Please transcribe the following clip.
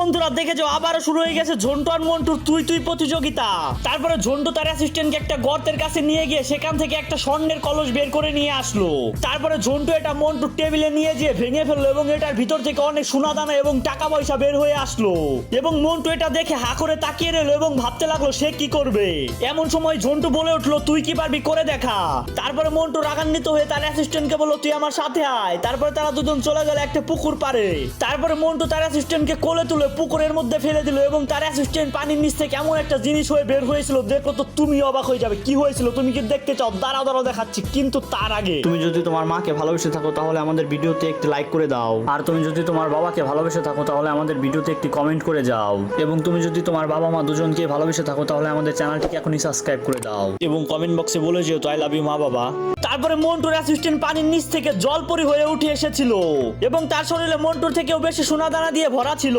বন্ধুরা দেখে যাও আবারও শুরু হয়ে গেছে ঝন্টু আর মন্টুর তুই তুই প্রতিযোগিতা। তারপরে ঝন্টু তার অ্যাসিস্ট্যান্টকে একটা গর্তের কাছে নিয়ে গিয়ে সেখান থেকে একটা স্বর্ণের কলস বের করে নিয়ে আসলো। তারপরে ঝন্টু এটা মন্টুর টেবিলে নিয়ে যেয়ে ভেঙে ফেলল এবং এটার ভিতর থেকে অনেক সোনা দানা এবং টাকা পয়সা বের হয়ে আসলো। এবং মন্টু এটা দেখে হা করে তাকিয়ে রইল এবং ভাবতে লাগল, সে কি করবে? এমন সময় ঝন্টু বলে উঠল, তুই কি পারবি? করে দেখা। তারপরে মন্টু রাগান্বিত হয়ে তার অ্যাসিস্ট্যান্টকে বলল, তুই আমার সাথে আয়। তারপরে তারা দুজন চলে গেল একটা পুকুর পারে তারপরে মন্টু তার অ্যাসিস্ট্যান্টকে কোলে তুলে পুকুরের মধ্যে ফেলে দিল এবং তার অ্যাসিস্ট্যান্ট পানির নিচ থেকে এমন একটা জিনিস হয়ে বের হয়েছিল দেখো তো তুমি অবাক হয়ে যাবে। কি হয়েছিল? তুমি কি দেখতে চাও? দাঁড়াও দাঁড়াও দেখাচ্ছি কিন্তু তার আগে। তুমি যদি তোমার মাকে ভালোবেসে থাকো তাহলে আমাদের ভিডিওতে একটি লাইক করে দাও। আর তুমি যদি তোমার বাবাকে ভালোবেসে থাকো তাহলে আমাদের ভিডিওতে একটি কমেন্ট করে যাও। এবং তুমি যদি তোমার বাবা মা দুজনকে ভালোবেসে থাকো তাহলে আমাদের চ্যানেলটিকে এখনই সাবস্ক্রাইব করে দাও। এবং কমেন্ট বক্সে বলে যেও আই লাভ ইউ মা বাবা। তারপরে মন্টুর অ্যাসিস্ট্যান্ট পানির নিচ থেকে জল জলপরি হয়ে উঠে এসেছিল। এবং তার শরীরে মন্টুর থেকেও বেশি সোনা দানা দিয়ে ভরা ছিল।